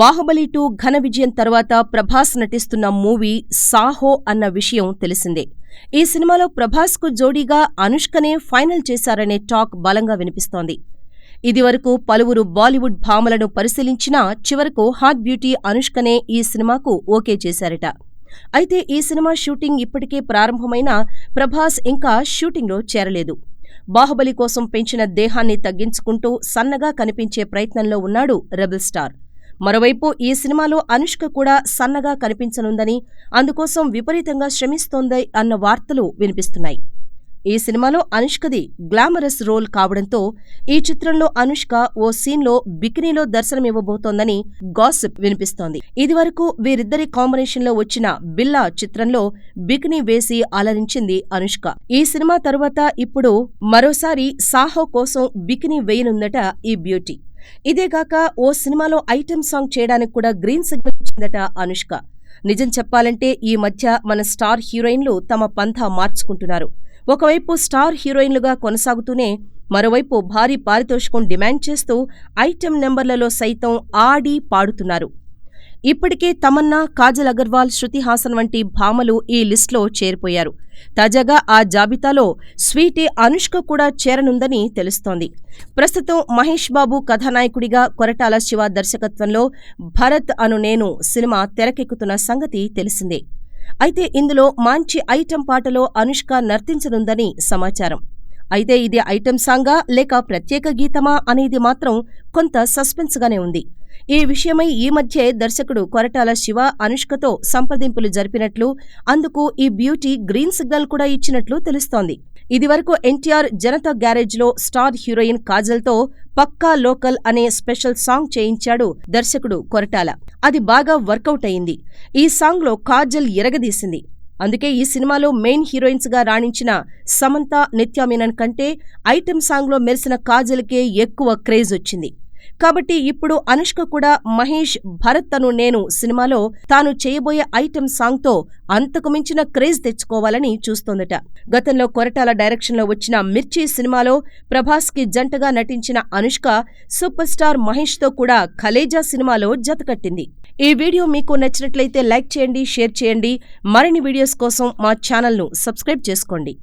Baahubali two ఘన విజయం తర్వాత ప్రభాస్ నటిస్తున్న మూవీ సాహో అన్న విషయం తెలిసిందే. ఈ సినిమాలో ప్రభాస్కు జోడీగా అనుష్కనే ఫైనల్ చేశారనే టాక్ బలంగా వినిపిస్తోంది. ఇదివరకు పలువురు బాలీవుడ్ భామలను పరిశీలించినా చివరకు హాట్ బ్యూటీ అనుష్కనే ఈ సినిమాకు ఓకే చేశారట. అయితే ఈ సినిమా షూటింగ్ ఇప్పటికే ప్రారంభమైనా ప్రభాస్ ఇంకా షూటింగ్లో చేరలేదు. బాహుబలి కోసం పెంచిన దేహాన్ని తగ్గించుకుంటూ సన్నగా కనిపించే ప్రయత్నంలో ఉన్నాడు రెబల్ స్టార్. మరోవైపు ఈ సినిమాలో అనుష్క కూడా సన్నగా కనిపించనుందని అందుకోసం విపరీతంగా శ్రమిస్తోంది అన్న వార్తలు వినిపిస్తున్నాయి. ఈ సినిమాలో అనుష్కది గ్లామరస్ రోల్ కావడంతో ఈ చిత్రంలో అనుష్క ఓ సీన్లో బికినీలో దర్శనమివ్వబోతోందని గాసిప్ వినిపిస్తోంది. ఇదివరకు వీరిద్దరి కాంబినేషన్లో వచ్చిన బిల్లా చిత్రంలో బికినీ వేసి అలరించింది అనుష్క. ఈ సినిమా తరువాత ఇప్పుడు మరోసారి సాహో కోసం బికినీ వేయనుందట ఈ బ్యూటీ. ఇదేగాక ఓ సినిమాలో ఐటెం సాంగ్ చేయడానికి కూడా గ్రీన్ సిగ్నల్ ఇచ్చిందట అనుష్క. నిజం చెప్పాలంటే ఈ మధ్య మన స్టార్ హీరోయిన్లు తమ పంథా మార్చుకుంటున్నారు. ఒకవైపు స్టార్ హీరోయిన్లుగా కొనసాగుతూనే మరోవైపు భారీ పారితోషికం డిమాండ్ చేస్తూ ఐటెం నెంబర్లలో సైతం ఆడి పాడుతున్నారు. ఇప్పటికే తమన్నా కాజల్ అగర్వాల్ శృతి హాసన్ వంటి భామలు ఈ లిస్ట్లో చేరిపోయారు. తాజాగా ఆ జాబితాలో స్వీటీ అనుష్క కూడా చేరనుందని తెలుస్తోంది. ప్రస్తుతం మహేష్ బాబు కథానాయకుడిగా కొరటాల శివ దర్శకత్వంలో భరత్ అను నేను సినిమా తెరకెక్కుతున్న సంగతి తెలిసిందే. అయితే ఇందులో మంచి ఐటెం పాటలో అనుష్క నర్తించనుందని సమాచారం. అయితే ఇది ఐటెం సాంగా లేక ప్రత్యేక గీతమా అనేది మాత్రం కొంత సస్పెన్స్గానే ఉంది. ఈ విషయమై ఈ మధ్యే దర్శకుడు కొరటాల శివ అనుష్కతో సంప్రదింపులు జరిపినట్లు అందుకు ఈ బ్యూటీ గ్రీన్ సిగ్నల్ కూడా ఇచ్చినట్లు తెలుస్తోంది. ఇదివరకు ఎన్టీఆర్ జనతా గ్యారేజ్లో స్టార్ హీరోయిన్ కాజల్తో పక్కా లోకల్ అనే స్పెషల్ సాంగ్ చేయించాడు దర్శకుడు కొరటాల. అది బాగా వర్కౌట్ అయింది. ఈ సాంగ్లో కాజల్ ఎరగదీసింది. అందుకే ఈ సినిమాలో మెయిన్ హీరోయిన్స్గా రాణించిన సమంత నిత్యామీనన్ కంటే ఐటెం సాంగ్లో మెరిసిన కాజల్కే ఎక్కువ క్రేజ్ వచ్చింది. కాబట్టి ఇప్పుడు అనుష్క కూడా మహేష్ భరత్ తను నేను సినిమాలో తాను చేయబోయే ఐటెం సాంగ్తో అంతకు మించిన క్రేజ్ తెచ్చుకోవాలని చూస్తోందట. గతంలో కొరటాల డైరెక్షన్లో వచ్చిన మిర్చి సినిమాలో ప్రభాస్కి జంటగా నటించిన అనుష్క సూపర్ స్టార్ మహేష్తో కూడా ఖలేజా సినిమాలో జతకట్టింది ఈ వీడియో మీకు నచ్చినట్లయితే లైక్ చేయండి షేర్ చేయండి. మరిన్ని వీడియోస్ కోసం మా ఛానల్ను సబ్స్క్రైబ్ చేసుకోండి.